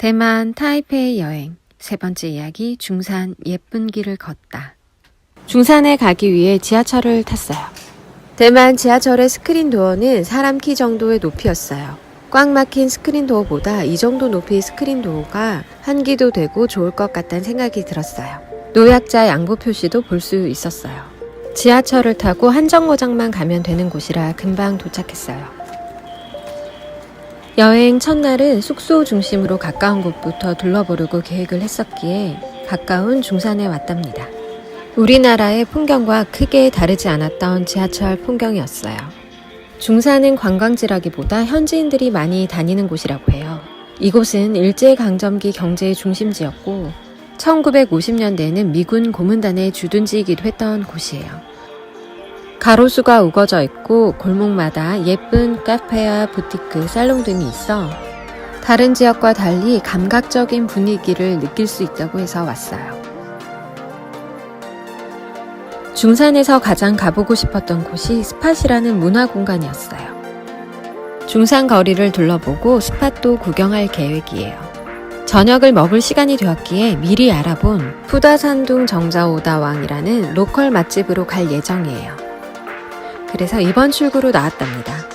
대만 타이페이 여행 세 번째 이야기 중산 예쁜 길을 걷다. 중산에 가기 위해 지하철을 탔어요. 대만 지하철의 스크린 도어는 사람 키 정도의 높이였어요. 꽉 막힌 스크린 도어보다 이 정도 높이의 스크린 도어가 환기도 되고 좋을 것 같다는 생각이 들었어요. 노약자 양보 표시도 볼 수 있었어요. 지하철을 타고 한정거장만 가면 되는 곳이라 금방 도착했어요. 여행 첫날은 숙소 중심으로 가까운 곳부터 둘러보려고 계획을 했었기에 가까운 중산에 왔답니다. 우리나라의 풍경과 크게 다르지 않았던 지하철 풍경이었어요. 중산은 관광지라기보다 현지인들이 많이 다니는 곳이라고 해요. 이곳은 일제강점기 경제의 중심지였고 1950년대에는 미군 고문단의 주둔지이기도 했던 곳이에요. 가로수가 우거져 있고 골목마다 예쁜 카페와 부티크, 살롱 등이 있어 다른 지역과 달리 감각적인 분위기를 느낄 수 있다고 해서 왔어요. 중산에서 가장 가보고 싶었던 곳이 스팟이라는 문화 공간이었어요. 중산 거리를 둘러보고 스팟도 구경할 계획이에요. 저녁을 먹을 시간이 되었기에 미리 알아본 푸다산둥 정자오다왕이라는 로컬 맛집으로 갈 예정이에요. 그래서 이번 출구로 나왔답니다.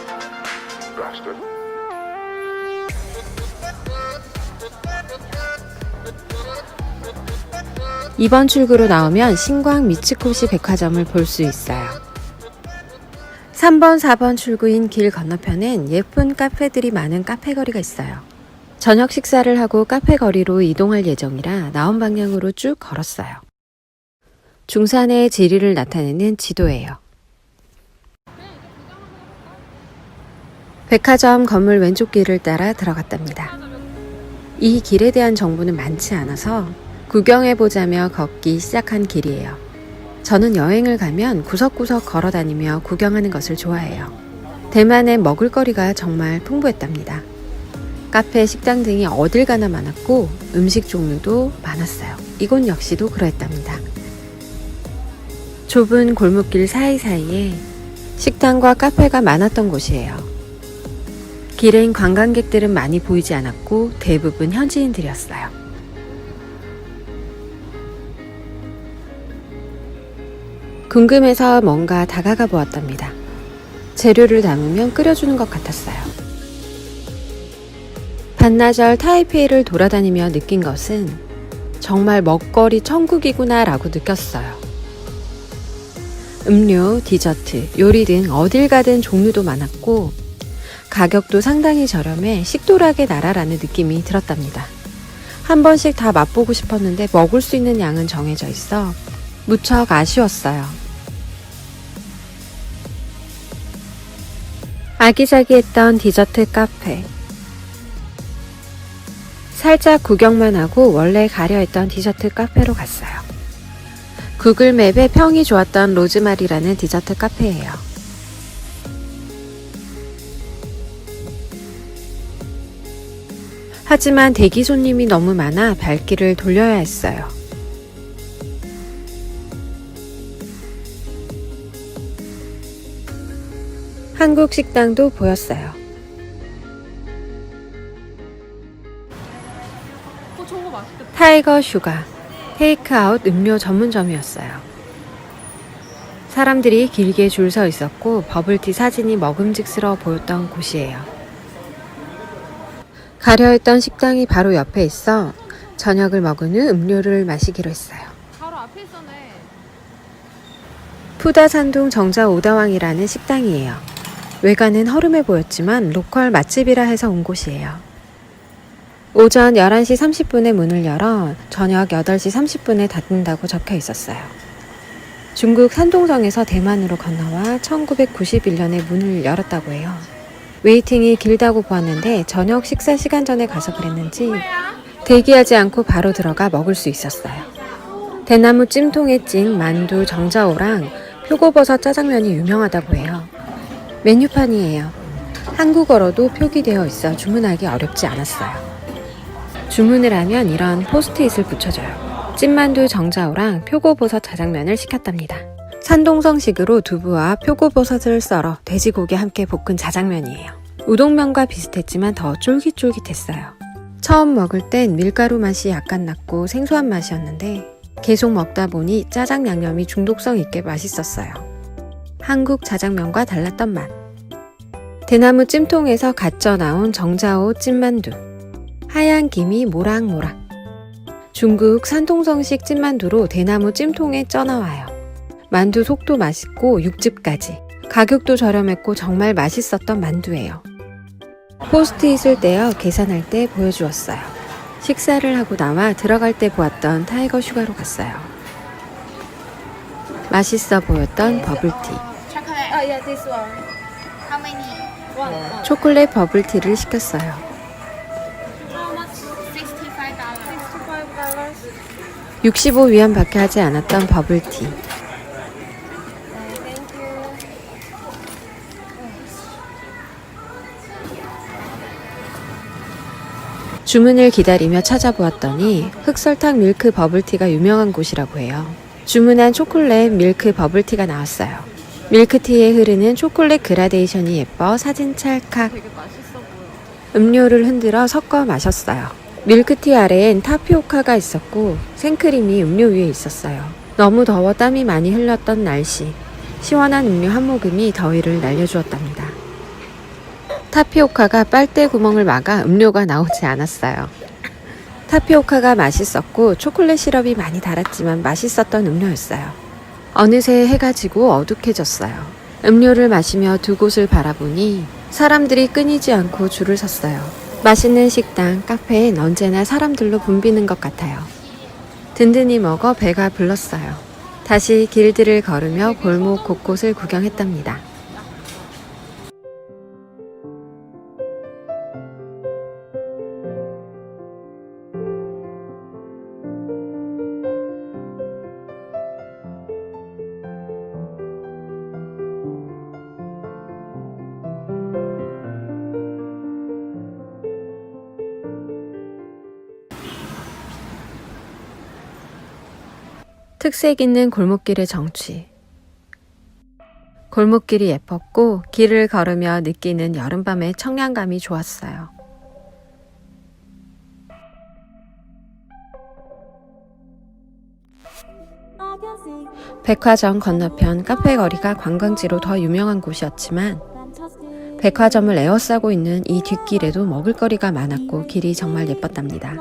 이번 출구로 나오면 신광 미츠코시 백화점을 볼 수 있어요. 3번, 4번 출구인 길 건너편엔 예쁜 카페들이 많은 카페 거리가 있어요. 저녁 식사를 하고 카페 거리로 이동할 예정이라 나온 방향으로 쭉 걸었어요. 중산의 지리를 나타내는 지도예요. 백화점 건물 왼쪽 길을 따라 들어갔답니다. 이 길에 대한 정보는 많지 않아서 구경해보자며 걷기 시작한 길이에요. 저는 여행을 가면 구석구석 걸어 다니며 구경하는 것을 좋아해요. 대만의 먹을거리가 정말 풍부했답니다. 카페, 식당 등이 어딜 가나 많았고 음식 종류도 많았어요. 이곳 역시도 그러했답니다. 좁은 골목길 사이사이에 식당과 카페가 많았던 곳이에요. 길엔 관광객들은 많이 보이지 않았고 대부분 현지인들이었어요. 궁금해서 뭔가 다가가 보았답니다. 재료를 담으면 끓여주는 것 같았어요. 반나절 타이페이를 돌아다니며 느낀 것은 정말 먹거리 천국이구나 라고 느꼈어요. 음료, 디저트, 요리 등 어딜 가든 종류도 많았고 가격도 상당히 저렴해 식도락의 나라라는 느낌이 들었답니다. 한 번씩 다 맛보고 싶었는데 먹을 수 있는 양은 정해져 있어 무척 아쉬웠어요. 아기자기했던 디저트 카페. 살짝 구경만 하고 원래 가려 했던 디저트 카페로 갔어요. 구글 맵에 평이 좋았던 로즈마리라는 디저트 카페예요. 하지만 대기 손님이 너무 많아 발길을 돌려야 했어요. 한국 식당도 보였어요. 타이거 슈가 테이크아웃 음료 전문점이었어요. 사람들이 길게 줄 서 있었고 버블티 사진이 먹음직스러워 보였던 곳이에요. 가려했던 식당이 바로 옆에 있어 저녁을 먹은 후 음료를 마시기로 했어요. 바로 앞에 있었네. 푸다산동 정자 오다왕이라는 식당이에요. 외관은 허름해 보였지만 로컬 맛집이라 해서 온 곳이에요. 오전 11시 30분에 문을 열어 저녁 8시 30분에 닫는다고 적혀 있었어요. 중국 산동성에서 대만으로 건너와 1991년에 문을 열었다고 해요. 웨이팅이 길다고 보았는데 저녁 식사 시간 전에 가서 그랬는지 대기하지 않고 바로 들어가 먹을 수 있었어요. 대나무 찜통에 찐 만두 정자오랑 표고버섯 짜장면이 유명하다고 해요. 메뉴판이에요. 한국어로도 표기되어 있어 주문하기 어렵지 않았어요. 주문을 하면 이런 포스트잇을 붙여줘요. 찐만두 정자오랑 표고버섯 자장면을 시켰답니다. 산동성식으로 두부와 표고버섯을 썰어 돼지고기 함께 볶은 자장면이에요. 우동면과 비슷했지만 더 쫄깃쫄깃했어요. 처음 먹을 땐 밀가루 맛이 약간 났고 생소한 맛이었는데 계속 먹다 보니 짜장 양념이 중독성 있게 맛있었어요. 한국 자장면과 달랐던 맛. 대나무 찜통에서 갓쪄 나온 정자오 찐만두. 하얀 김이 모락모락. 중국 산통성식 찐만두로 대나무 찜통에 쪄 나와요. 만두 속도 맛있고 육즙까지. 가격도 저렴했고 정말 맛있었던 만두예요. 포스트잇을 떼어 계산할 때 보여주었어요. 식사를 하고 나와 들어갈 때 보았던 타이거 슈가로 갔어요. 맛있어 보였던 버블티. 초콜릿 버블티를 시켰어요. How much? Sixty-five dollars. Sixty-five dollars. 65위안 밖에 하지 않았던 버블티. 주문을 기다리며 찾아보았더니 흑설탕 밀크 버블티가 유명한 곳이라고 해요. 주문한 초콜릿 밀크 버블티가 나왔어요. 밀크티에 흐르는 초콜릿 그라데이션이 예뻐 사진 찰칵. 음료를 흔들어 섞어 마셨어요. 밀크티 아래엔 타피오카가 있었고 생크림이 음료 위에 있었어요. 너무 더워 땀이 많이 흘렀던 날씨. 시원한 음료 한 모금이 더위를 날려주었답니다. 타피오카가 빨대 구멍을 막아 음료가 나오지 않았어요. 타피오카가 맛있었고 초콜릿 시럽이 많이 달았지만 맛있었던 음료였어요. 어느새 해가 지고 어둑해졌어요. 음료를 마시며 두 곳을 바라보니 사람들이 끊이지 않고 줄을 섰어요. 맛있는 식당, 카페엔 언제나 사람들로 붐비는 것 같아요. 든든히 먹어 배가 불렀어요. 다시 길들을 걸으며 골목 곳곳을 구경했답니다. 특색 있는 골목길의 정취. 골목길이 예뻤고 길을 걸으며 느끼는 여름밤의 청량감이 좋았어요. 백화점 건너편 카페 거리가 관광지로 더 유명한 곳이었지만 백화점을 에워싸고 있는 이 뒷길에도 먹을거리가 많았고 길이 정말 예뻤답니다.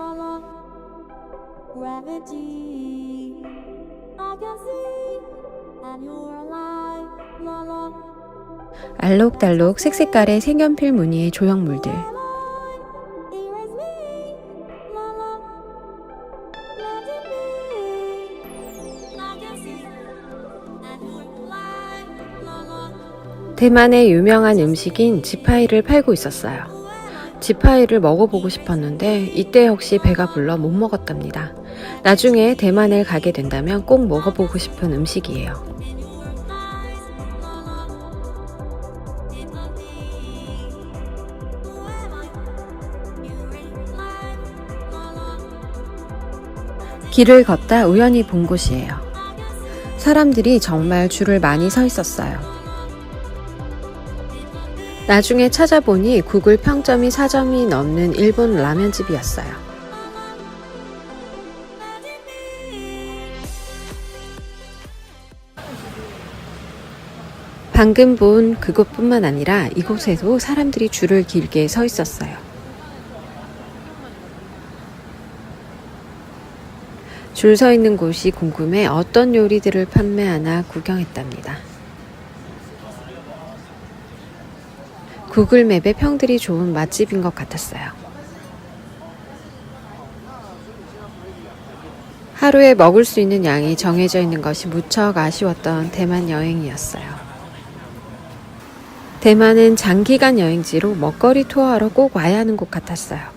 알록달록 색색깔의 색연필 무늬의 조형물들. 대만의 유명한 음식인 지파이를 팔고 있었어요. 지파이를 먹어보고 싶었는데 이때 역시 배가 불러 못 먹었답니다. 나중에 대만을 가게 된다면 꼭 먹어보고 싶은 음식이에요. 길을 걷다 우연히 본 곳이에요. 사람들이 정말 줄을 많이 서 있었어요. 나중에 찾아보니 구글 평점이 4점이 넘는 일본 라면집이었어요. 방금 본 그곳뿐만 아니라 이곳에도 사람들이 줄을 길게 서 있었어요. 줄 서 있는 곳이 궁금해 어떤 요리들을 판매하나 구경했답니다. 구글 맵에 평들이 좋은 맛집인 것 같았어요. 하루에 먹을 수 있는 양이 정해져 있는 것이 무척 아쉬웠던 대만 여행이었어요. 대만은 장기간 여행지로 먹거리 투어하러 꼭 와야 하는 곳 같았어요.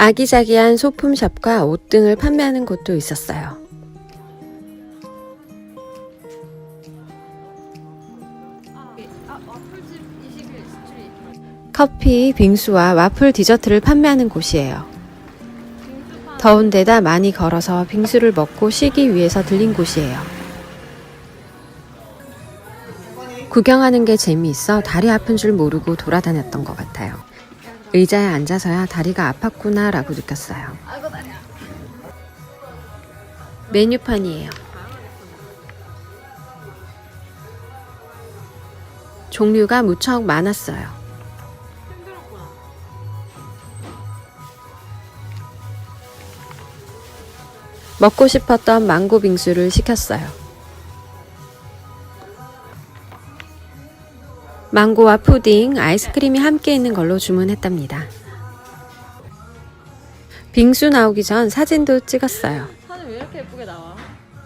아기자기한 소품샵과 옷 등을 판매하는 곳도 있었어요. 아, 와플집 21 스트리트. 커피, 빙수와 와플 디저트를 판매하는 곳이에요. 더운 데다 많이 걸어서 빙수를 먹고 쉬기 위해서 들린 곳이에요. 구경하는 게 재미있어 다리 아픈 줄 모르고 돌아다녔던 것 같아요. 의자에 앉아서야 다리가 아팠구나 라고 느꼈어요. 메뉴판이에요. 종류가 무척 많았어요. 먹고 싶었던 망고 빙수를 시켰어요. 망고와 푸딩, 아이스크림이 함께 있는 걸로 주문했답니다. 빙수 나오기 전 사진도 찍었어요. 사진 왜 이렇게 예쁘게 나와?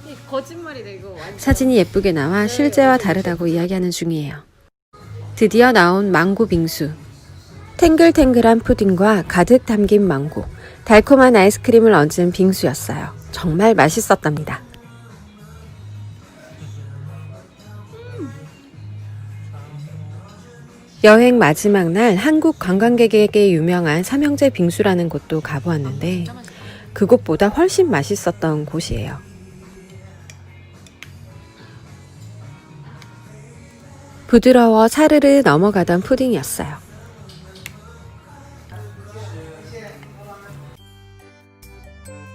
이 거짓말이다 이거 완전. 사진이 예쁘게 나와 실제와 다르다고 이야기하는 중이에요. 드디어 나온 망고 빙수. 탱글탱글한 푸딩과 가득 담긴 망고, 달콤한 아이스크림을 얹은 빙수였어요. 정말 맛있었답니다. 여행 마지막 날 한국 관광객에게 유명한 삼형제 빙수라는 곳도 가보았는데 그곳보다 훨씬 맛있었던 곳이에요. 부드러워 사르르 넘어가던 푸딩이었어요.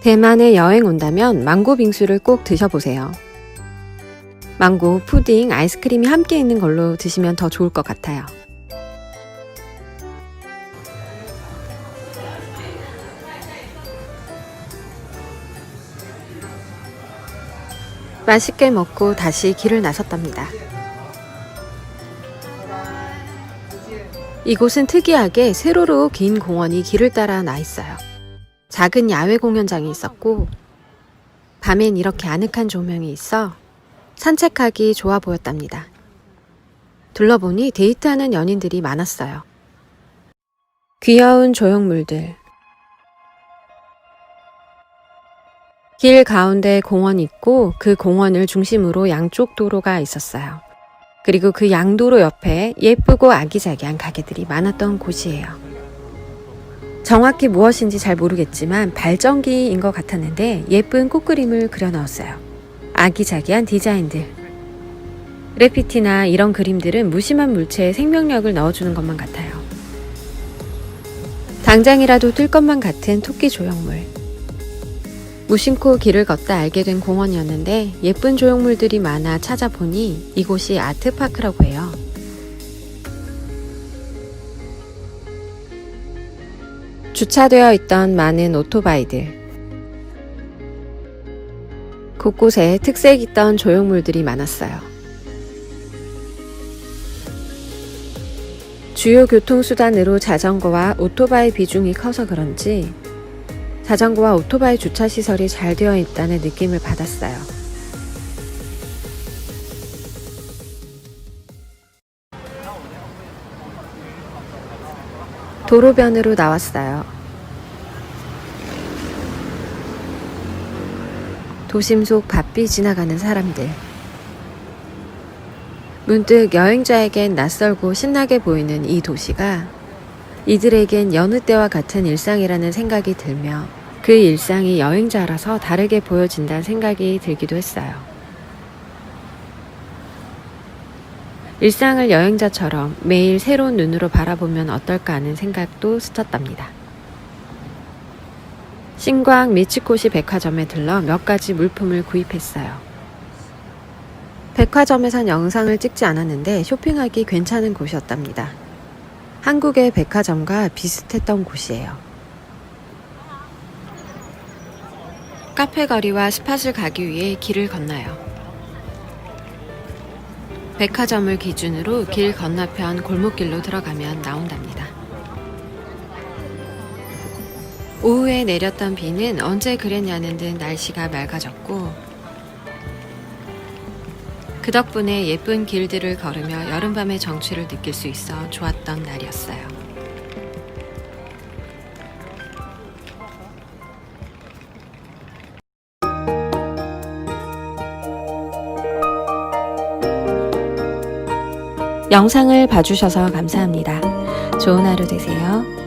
대만에 여행 온다면 망고 빙수를 꼭 드셔보세요. 망고, 푸딩, 아이스크림이 함께 있는 걸로 드시면 더 좋을 것 같아요. 맛있게 먹고 다시 길을 나섰답니다. 이곳은 특이하게 세로로 긴 공원이 길을 따라 나 있어요. 작은 야외 공연장이 있었고, 밤엔 이렇게 아늑한 조명이 있어 산책하기 좋아 보였답니다. 둘러보니 데이트하는 연인들이 많았어요. 귀여운 조형물들. 길 가운데 공원이 있고 그 공원을 중심으로 양쪽 도로가 있었어요. 그리고 그 양도로 옆에 예쁘고 아기자기한 가게들이 많았던 곳이에요. 정확히 무엇인지 잘 모르겠지만 발전기인 것 같았는데 예쁜 꽃그림을 그려 넣었어요. 아기자기한 디자인들. 그래피티나 이런 그림들은 무심한 물체에 생명력을 넣어주는 것만 같아요. 당장이라도 뜰 것만 같은 토끼 조형물. 무심코 길을 걷다 알게 된 공원이었는데 예쁜 조형물들이 많아 찾아보니 이곳이 아트파크라고 해요. 주차되어 있던 많은 오토바이들. 곳곳에 특색 있던 조형물들이 많았어요. 주요 교통수단으로 자전거와 오토바이 비중이 커서 그런지 자전거와 오토바이 주차 시설이 잘 되어 있다는 느낌을 받았어요. 도로변으로 나왔어요. 도심 속 바삐 지나가는 사람들. 문득 여행자에겐 낯설고 신나게 보이는 이 도시가 이들에겐 여느 때와 같은 일상이라는 생각이 들며 그 일상이 여행자라서 다르게 보여진다는 생각이 들기도 했어요. 일상을 여행자처럼 매일 새로운 눈으로 바라보면 어떨까 하는 생각도 스쳤답니다. 신광 미치코시 백화점에 들러 몇 가지 물품을 구입했어요. 백화점에선 영상을 찍지 않았는데 쇼핑하기 괜찮은 곳이었답니다. 한국의 백화점과 비슷했던 곳이에요. 카페 거리와 스팟을 가기 위해 길을 건너요. 백화점을 기준으로 길 건너편 골목길로 들어가면 나온답니다. 오후에 내렸던 비는 언제 그랬냐는 듯 날씨가 맑아졌고 그 덕분에 예쁜 길들을 걸으며 여름밤의 정취를 느낄 수 있어 좋았던 날이었어요. 영상을 봐주셔서 감사합니다. 좋은 하루 되세요.